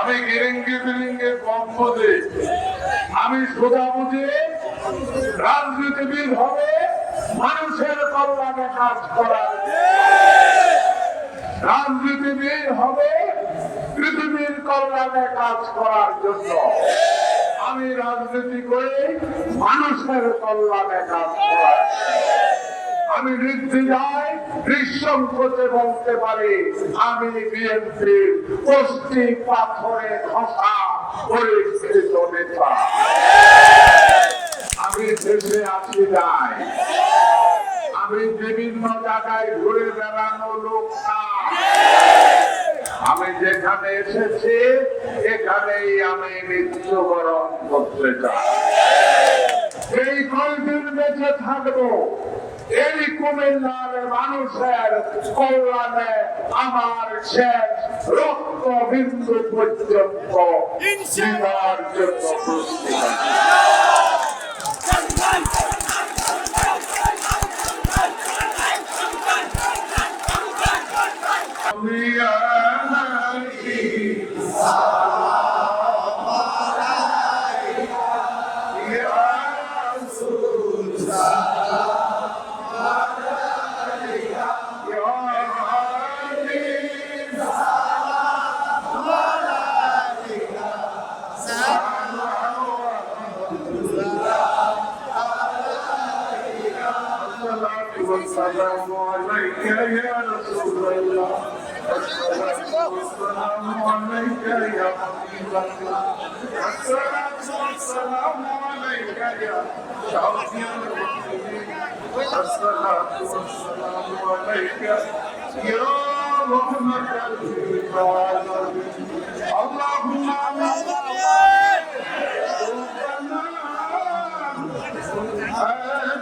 আমি গিরিঙ্গি ফিরিঙ্গি কম আমি সোজা বুঝি রাজনীতিবিদ হবে মানুষের কল্যাণে কাজ করার। রাজনীতিবিদ হবে পৃথিবীর কল্যাণে কাজ করার জন্য। আমি রাজনীতি করে মানুষের কল্যাণে কাজ করার। আমি নির্দ্বিধায় নিঃসংকোচে বলতে পারি, আমি বিএনপির পশ্চিম পাথরে খসা পরিস্থিত নেতা। আমি দেশে আসি নাই আমি বিভিন্ন জায়গায় ঘুরে বেড়ানো লোক আমি যেখানে এসেছি, এখানেই আমি মৃত্যুবরণ করতে চাই। এই কয়দিন বেঁচে থাকব? এই কুমিল্লার মানুষের কল্যাণে আমার শেষ রক্ত বিন্দু পর্যন্ত জীবনের জন্য প্রস্তুত والسلام عليك يا رسول الله والسلام عليك يا حبيب الله والسلام عليك يا شافي المسلمين الصلاة والسلام عليك يا رحمة للعالمين اللهم آمين